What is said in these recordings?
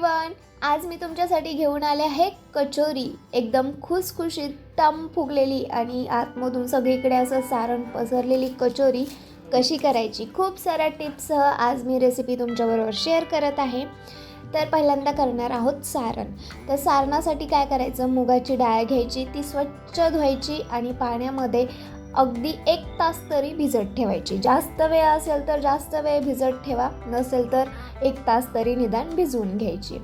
Everyone आज मी तुमच्यासाठी घेऊन आले आहे कचोरी. एकदम खुसखुशीत टम फुगलेली आणि आतमधून सगळीकडे असं सारण पसरलेली कचोरी कशी करायची? खूप साऱ्या टिप्ससह आज मी रेसिपी तुमच्याबरोबर शेअर करत आहे. तर पहिल्यांदा करणार आहोत सारण. तर सारणासाठी काय करायचं? मुगाची डाळ घ्यायची ती स्वच्छ धुवायची आणि पाण्यामध्ये अगदी एक तास तरी भिजत ठेवायची. जास्त वेळ असेल तर जास्त वेळ भिजत ठेवा नसेल तर एक तास तरी निदान भिजवून घ्यायची.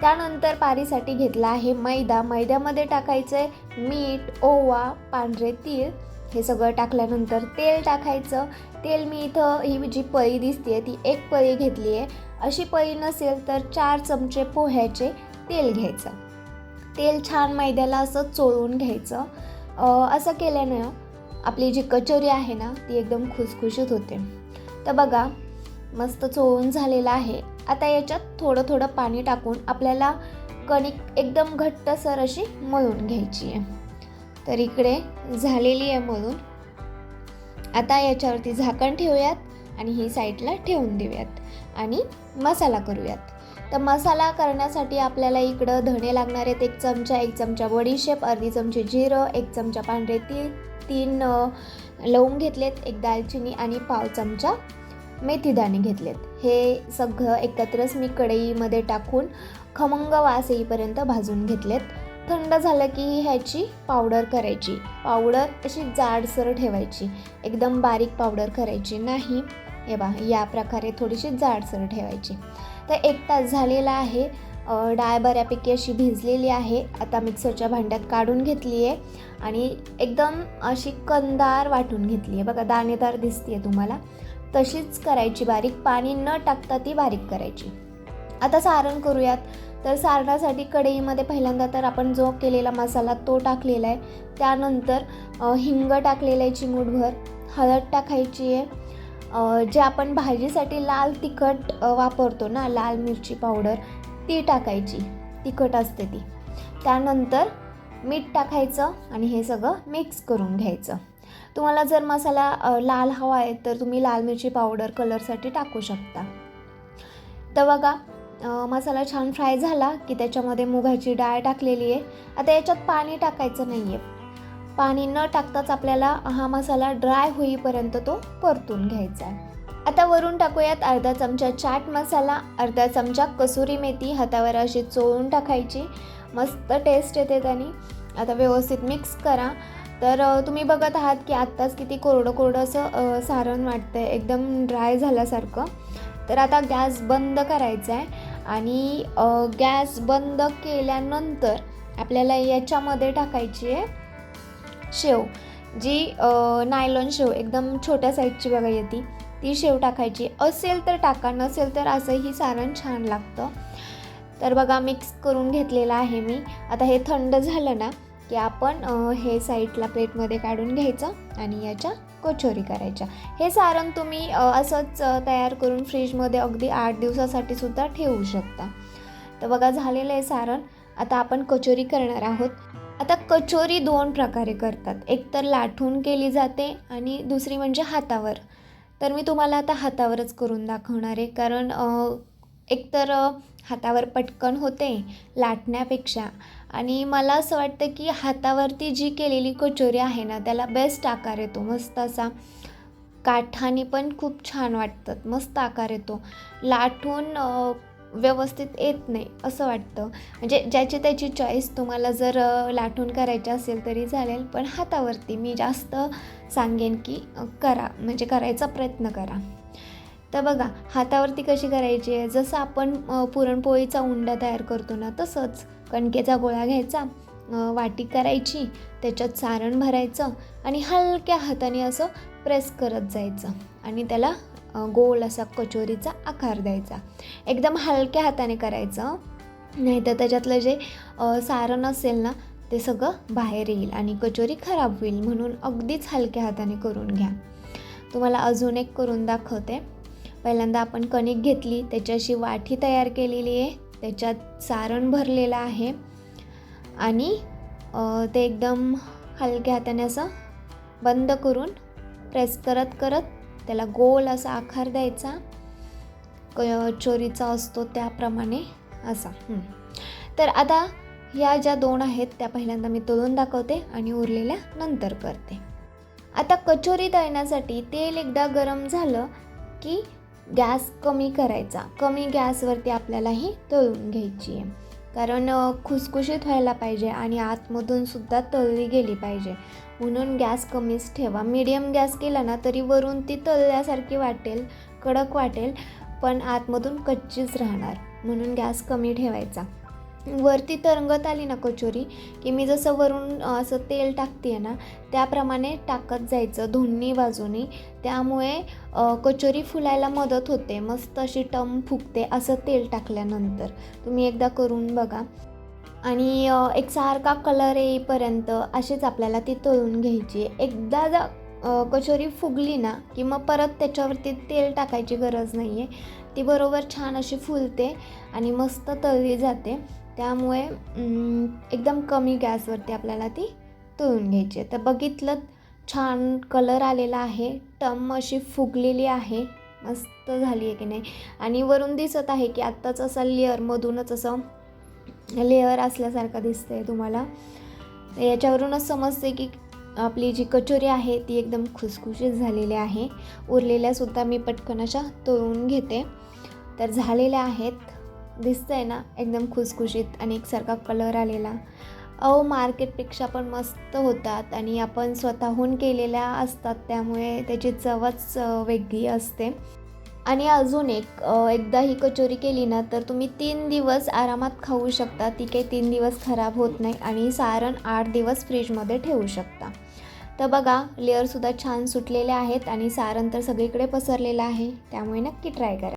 त्यानंतर पारीसाठी घेतला आहे मैदा. मैद्यामध्ये टाकायचं आहे मीठ ओवा पांढरे तीळ. हे सगळं टाकल्यानंतर तेल टाकायचं. तेल मी इथं ही जी पळी दिसते ती एक पळी घेतली आहे अशी पळी नसेल तर चार चमचे पोह्याचे तेल घ्यायचं. तेल छान मैद्याला असं चोळून घ्यायचं. असं केल्यानं आपली जी कचोरी आहे ना ती एकदम खुसखुशीत होते. तर बघा मस्त चोळून झालेलं आहे. आता याच्यात थोडं थोडं पाणी टाकून आपल्याला कणिक एकदम घट्टसर अशी मळून घ्यायची आहे. तर इकडे झालेली आहे मळून. आता याच्यावरती झाकण ठेवूयात आणि ही साईडला ठेवून देऊयात आणि मसाला करूयात. तर मसाला करण्यासाठी आपल्याला इकडं धणे लागणार आहेत. एक चमचा एक चमचा बडीशेप अर्धी चमची जिरं एक चमचा पांढरे तीळ तीन लवंग घेतलेत एक दालचिनी आणि पाव चमचा मेथीदाणे घेतलेत. हे सगळं एकत्रच मी कढईमध्ये टाकून खमंग वास येईपर्यंत भाजून घेतलेत. थंड झालं की ह्याची पावडर करायची. पावडर अशी जाडसर ठेवायची. एकदम बारीक पावडर करायची नाही. हे बा या प्रकारे थोडीशी जाडसर ठेवायची. तर एक तास झालेला आहे. डाळ बऱ्यापैकी अशी भिजलेली आहे. आता मिक्सरच्या भांड्यात काढून घेतली आहे. आणि एकदम अशी कंदार वाटून घेतली आहे. बघा दाणेदार दिसते आहे तुम्हाला. तशीच करायची बारीक. पाणी न टाकता ती बारीक करायची. आता सारण करूयात. तर सारणासाठी कढईमध्ये पहिल्यांदा तर आपण जो केलेला मसाला तो टाकलेला आहे. त्यानंतर हिंग टाकलेला आहे चिमूटभर. हळद टाकायची आहे. जे आपण भाजीसाठी लाल तिखट वापरतो ना लाल मिरची पावडर ती टाकायची. तिखट असते ती. त्यानंतर मीठ टाकायचं आणि हे सगळं मिक्स करून घ्यायचं. तुम्हाला जर मसाला लाल हवा आहे तर तुम्ही लाल मिरची पावडर कलरसाठी टाकू शकता. तर बघा मसाला छान फ्राय झाला की त्याच्यामध्ये मुगाची डाळ टाकलेली आहे. आता याच्यात पाणी टाकायचं नाही आहे पाणी न टाकताच आपल्याला हा मसाला ड्राय होईपर्यंत तो परतून घ्यायचा आहे. आता वरून टाकूयात अर्धा चमचा चाट मसाला अर्धा चमचा कसुरी मेथी हातावर अशी चोळून टाकायची. मस्त टेस्ट येते त्याने. आता व्यवस्थित मिक्स करा. तर तुम्ही बघत आहात की आत्ताच किती कोरडं कोरडं असं सारण वाटतं आहे एकदम ड्राय झाल्यासारखं. तर आता गॅस बंद करायचा आहे आणि गॅस बंद केल्यानंतर आपल्याला याच्यामध्ये टाकायची आहे शेव जी नायलॉन शेव एकदम छोट्या साईजची बघा येते. ती शेव टाकायची. असेल तर टाका नसेल तर असंही सारण छान लागतं. तर बघा मिक्स करून घेतलेलं आहे मी. आता हे थंड झालं ना की आपण हे साईडला प्लेटमध्ये काढून घ्यायचं आणि याच्या कचोरी करायच्या. हे सारण तुम्ही असंच तयार करून फ्रीजमध्ये अगदी आठ दिवसासाठी सुद्धा ठेवू शकता. तर बघा झालेलं आहे सारण. आता आपण कचोरी करणार आहोत. आता कचोरी दोन प्रकारे करतात. एक तर लाठून केली जाते आणि दुसरी म्हणजे हातावर. तर मी तुम्हाला आता हातावरच करून दाखवणार आहे. कारण एकतर हातावर पटकन होते लाटण्यापेक्षा आणि मला असं वाटतं की हातावरती जी केलेली कचोरी आहे ना त्याला बेस्ट आकार येतो. मस्त असा काठाने पण खूप छान वाटतात. मस्त आकार येतो. लाटून व्यवस्थित येत नाही असं वाटतं. म्हणजे ज्याची त्याची चॉईस तुम्हाला जर लाटून करायची असेल तरी चालेल पण हातावरती मी जास्त सांगेन की करा. म्हणजे करायचा प्रयत्न करा. तर बघा हातावरती कशी करायची आहे? जसं आपण पुरणपोळीचा उंडा तयार करतो ना तसंच. कणकेचा गोळा घ्यायचा वाटी करायची त्याच्यात सारण भरायचं आणि हलक्या हाताने असं प्रेस करत जायचं आणि त्याला गोल असा कचोरीचा आकार द्यायचा. एकदम हलक्या हाताने करायचं नाही तर त्याच्यातलं जे सारण असेल ना ते सगळं बाहेर येईल आणि कचोरी खराब होईल म्हणून अगदीच हलक्या हाताने करून घ्या. तुम्हाला अजून एक करून दाखवते. पहिल्यांदा आपण कणिक घेतली त्याच्याशी वाटी तयार केलेली आहे त्याच्यात सारण भरलेलं आहे आणि ते एकदम हलक्या हाताने असं बंद करून प्रेस करत करत त्याला गोल असा आकार द्यायचा. क चोरीचा असतो त्याप्रमाणे असा. तर आता या ज्या दोन आहेत त्या पहिल्यांदा मी तळून दाखवते आणि उरलेल्या नंतर करते. आता कचोरी तळण्यासाठी तेल एकदा गरम झालं की गॅस कमी करायचा. कमी गॅसवरती आपल्याला ही तळून घ्यायची आहे. कारण खुसखुशीत व्हायला पाहिजे आणि आतमधून सुद्धा तळली गेली पाहिजे. म्हणून गॅस कमीच ठेवा. मीडियम गॅस केला ना तरी वरून ती तळल्यासारखी वाटेल कडक वाटेल पण आतमधून कच्चीच राहणार. म्हणून गॅस कमी ठेवायचा. वरती तरंगत आली ना कचोरी की मी जसं वरून असं तेल टाकते ना त्याप्रमाणे टाकत जायचं दोन्ही बाजूनी. त्यामुळे कचोरी फुलायला मदत होते. मस्त अशी टम फुगते असं तेल टाकल्यानंतर. तुम्ही एकदा करून बघा. आणि एक सारखा कलर येईपर्यंत अशीच आपल्याला ती तळून घ्यायची. एकदा जर कचोरी फुगली ना की मग परत त्याच्यावरती तेल टाकायची गरज नाही आहे ती बरोबर छान अशी फुलते आणि मस्त तळली जाते. त्यामुळे एकदम कमी गॅसवरती आपल्याला ती तळून घ्यायची आहे. तर बघितलं छान कलर आलेला आहे. टम अशी फुगलेली आहे. मस्त झाली आहे की नाही? आणि वरून दिसत आहे की आत्ताच असा लेअरमधूनच असं लेअर असल्यासारखं दिसतंय तुम्हाला. याच्यावरूनच समजते की आपली जी कचोरी आहे ती एकदम खुसखुशीत झालेली आहे. उरलेल्यासुद्धा मी पटकन अशा तळून घेते. तर झालेल्या आहेत. दिसतंय ना एकदम खुसखुशीत आणि एकसारखा कलर आलेला. अहो मार्केटपेक्षा पण मस्त होतात आणि आपण स्वतःहून केलेल्या असतात त्यामुळे त्याची चवच वेगळी असते. आणि अजून एक एकदा ही कचोरी केली ना तर तुम्ही तीन दिवस आरामात खाऊ शकता. ती काही तीन दिवस खराब होत नाही आणि सारण आठ दिवस फ्रीजमध्ये ठेवू शकता. तर बघा लेअरसुद्धा छान सुटलेले आहेत आणि सारण तर सगळीकडे पसरलेलं आहे त्यामुळे नक्की ट्राय करा.